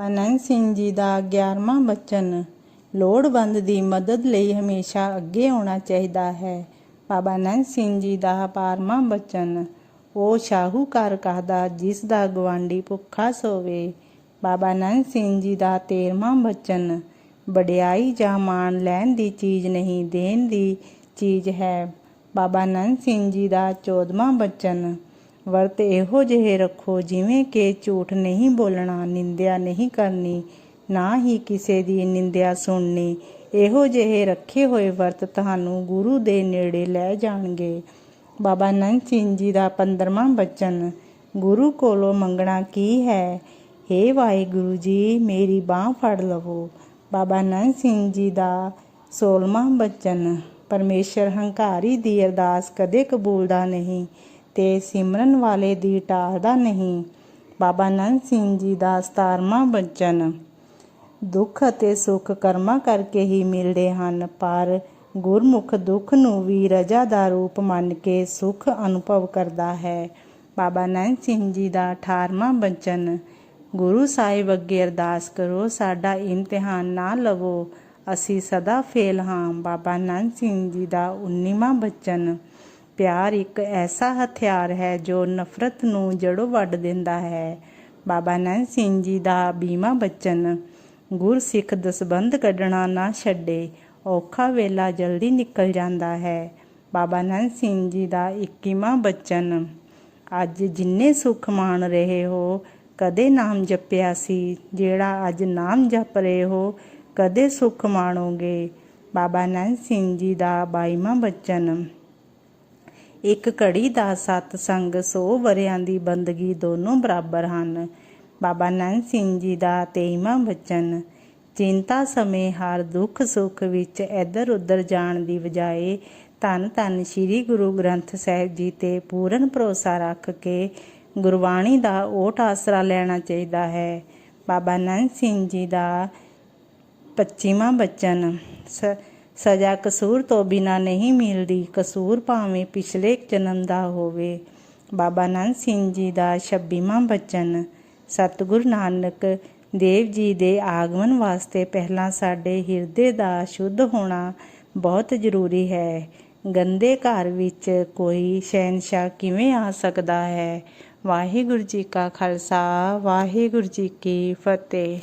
ਬਾਬਾ ਨੰਦ ਸਿੰਘ ਜੀ ਦਾ 11ਵਾਂ ਬਚਨ, ਲੋੜਵੰਦ ਦੀ ਮਦਦ ਲਈ ਹਮੇਸ਼ਾ ਅੱਗੇ ਆਉਣਾ ਚਾਹੀਦਾ ਹੈ। ਬਾਬਾ ਨੰਦ ਸਿੰਘ ਜੀ ਦਾ 12ਵਾਂ ਬਚਨ ਉਹ ਸ਼ਾਹੂਕਾਰ ਕਹਦਾ ਜਿਸ ਦਾ ਗਵਾਂਡੀ ਭੁੱਖਾ ਸੋਵੇ? ਬਾਬਾ ਨੰਦ ਸਿੰਘ ਜੀ ਦਾ 13ਵਾਂ ਬਚਨ, ਵਡਿਆਈ ਜਾਂ ਮਾਣ ਲੈਣ ਦੀ ਚੀਜ਼ ਨਹੀਂ, ਦੇਣ ਦੀ ਚੀਜ਼ ਹੈ। ਬਾਬਾ ਨੰਦ ਸਿੰਘ ਜੀ ਦਾ 14ਵਾਂ ਬਚਨ ਵਰਤ ਇਹੋ ਜਿਹੇ ਰੱਖੋ ਜਿਵੇਂ ਕਿ ਝੂਠ ਨਹੀਂ ਬੋਲਣਾ, ਨਿੰਦਿਆ ਨਹੀਂ ਕਰਨੀ, ਨਾ ਹੀ ਕਿਸੇ ਦੀ ਨਿੰਦਿਆ ਸੁਣਨੀ। ਇਹੋ ਜਿਹੇ ਰੱਖੇ ਹੋਏ ਵਰਤ ਤੁਹਾਨੂੰ ਗੁਰੂ ਦੇ ਨੇੜੇ ਲੈ ਜਾਣਗੇ। ਬਾਬਾ ਨੰਦ ਸਿੰਘ ਜੀ ਦਾ 15ਵਾਂ ਬਚਨ, ਗੁਰੂ ਕੋਲੋਂ ਮੰਗਣਾ ਕੀ ਹੈ? ਹੇ ਵਾਹਿਗੁਰੂ ਜੀ, ਮੇਰੀ ਬਾਹ ਫੜ ਲਵੋ। ਬਾਬਾ ਨੰਦ ਸਿੰਘ ਜੀ ਦਾ 16ਵਾਂ ਬਚਨ, ਪਰਮੇਸ਼ਰ ਹੰਕਾਰੀ ਦੀ ਅਰਦਾਸ ਕਦੇ ਕਬੂਲਦਾ ਨਹੀਂ। ਤੇ ਸਿਮਰਨ ਵਾਲੇ ਦੀ ਟਾਲਦਾ ਨਹੀਂ। ਬਾਬਾ ਨੰਦ ਸਿੰਘ ਜੀ ਦਾ 17ਵਾਂ ਬਚਨ। ਦੁੱਖ ਅਤੇ ਸੁੱਖ ਕਰਮਾਂ ਕਰਕੇ ਹੀ ਮਿਲਦੇ ਹਨ, ਪਰ ਗੁਰਮੁਖ ਦੁੱਖ ਨੂੰ ਵੀ ਰਜਾ ਦਾ ਰੂਪ ਮੰਨ ਕੇ ਸੁੱਖ ਅਨੁਭਵ ਕਰਦਾ ਹੈ। ਬਾਬਾ ਨੰਦ ਸਿੰਘ ਜੀ ਦਾ 18ਵਾਂ ਬਚਨ। ਗੁਰੂ ਸਾਹਿਬ ਅੱਗੇ ਅਰਦਾਸ ਕਰੋ, ਸਾਡਾ ਇਮਤਿਹਾਨ ਨਾ ਲਵੋ, ਅਸੀਂ ਸਦਾ ਫੇਲ ਹਾਂ। ਬਾਬਾ ਨੰਦ ਸਿੰਘ ਜੀ ਦਾ 19ਵਾਂ ਬਚਨ। ਪਿਆਰ ਇੱਕ ਐਸਾ ਹਥਿਆਰ ਹੈ ਜੋ ਨਫ਼ਰਤ ਨੂੰ ਜੜੋਂ ਵੱਢ ਦਿੰਦਾ ਹੈ। ਬਾਬਾ ਨੰਦ ਸਿੰਘ ਜੀ ਦਾ 20ਵਾਂ ਬਚਨ, ਗੁਰਸਿੱਖ ਦਸਬੰਧ ਕੱਢਣਾ ਨਾ ਛੱਡੇ, ਔਖਾ ਵੇਲਾ ਜਲਦੀ ਨਿਕਲ ਜਾਂਦਾ ਹੈ। ਬਾਬਾ ਨੰਦ ਸਿੰਘ ਜੀ ਦਾ 21ਵਾਂ ਬਚਨ, ਅੱਜ ਜਿੰਨੇ ਸੁਖ ਮਾਣ ਰਹੇ ਹੋ, ਕਦੇ ਨਾਮ ਜਪਿਆ ਸੀ, ਜਿਹੜਾ ਅੱਜ ਨਾਮ ਜਪ ਰਹੇ ਹੋ, ਕਦੇ ਸੁਖ ਮਾਣੋਗੇ। ਬਾਬਾ ਨੰਦ ਸਿੰਘ ਜੀ ਦਾ 22ਵਾਂ ਬਚਨ ਇੱਕ ਘੜੀ ਦਾ ਸਤ ਸੰਗ 100 ਵਰਿਆਂ ਦੀ ਬੰਦਗੀ ਦੋਨੋਂ ਬਰਾਬਰ ਹਨ। ਬਾਬਾ ਨੰਦ ਸਿੰਘ ਜੀ ਦਾ 23ਵਾਂ ਬਚਨ ਚਿੰਤਾ ਸਮੇਂ ਹਰ ਦੁੱਖ ਸੁੱਖ ਵਿੱਚ ਇੱਧਰ ਉੱਧਰ ਜਾਣ ਦੀ ਬਜਾਏ ਧੰਨ ਧੰਨ ਸ੍ਰੀ ਗੁਰੂ ਗ੍ਰੰਥ ਸਾਹਿਬ ਜੀ ਤੇ ਪੂਰਨ ਭਰੋਸਾ ਰੱਖ ਕੇ ਗੁਰਬਾਣੀ ਦਾ ਓਟ ਆਸਰਾ ਲੈਣਾ ਚਾਹੀਦਾ ਹੈ। ਬਾਬਾ ਨੰਦ ਸਿੰਘ ਜੀ ਦਾ 25ਵਾਂ ਬਚਨ ਸਜ਼ਾ ਕਸੂਰ ਤੋਂ ਬਿਨਾ ਨਹੀਂ ਮਿਲਦੀ। ਕਸੂਰ ਭਾਵੇਂ ਪਿਛਲੇ ਜਨਮ ਦਾ ਹੋਵੇ। ਬਾਬਾ ਨੰਦ ਸਿੰਘ ਜੀ ਦਾ 26ਵਾਂ ਬਚਨ, ਸਤਿਗੁਰ ਨਾਨਕ ਦੇਵ ਜੀ ਦੇ ਆਗਮਨ ਵਾਸਤੇ ਪਹਿਲਾਂ ਸਾਡੇ ਹਿਰਦੇ ਦਾ ਸ਼ੁੱਧ ਹੋਣਾ ਬਹੁਤ ਜ਼ਰੂਰੀ ਹੈ। ਗੰਦੇ ਘਰ ਵਿੱਚ ਕੋਈ ਸ਼ਹਿਨशाह ਕਿਵੇਂ ਆ ਸਕਦਾ ਹੈ? ਵਾਹਿਗੁਰੂ ਜੀ ਕਾ ਖਾਲਸਾ, ਵਾਹਿਗੁਰੂ ਜੀ ਕੀ ਫਤਿਹ।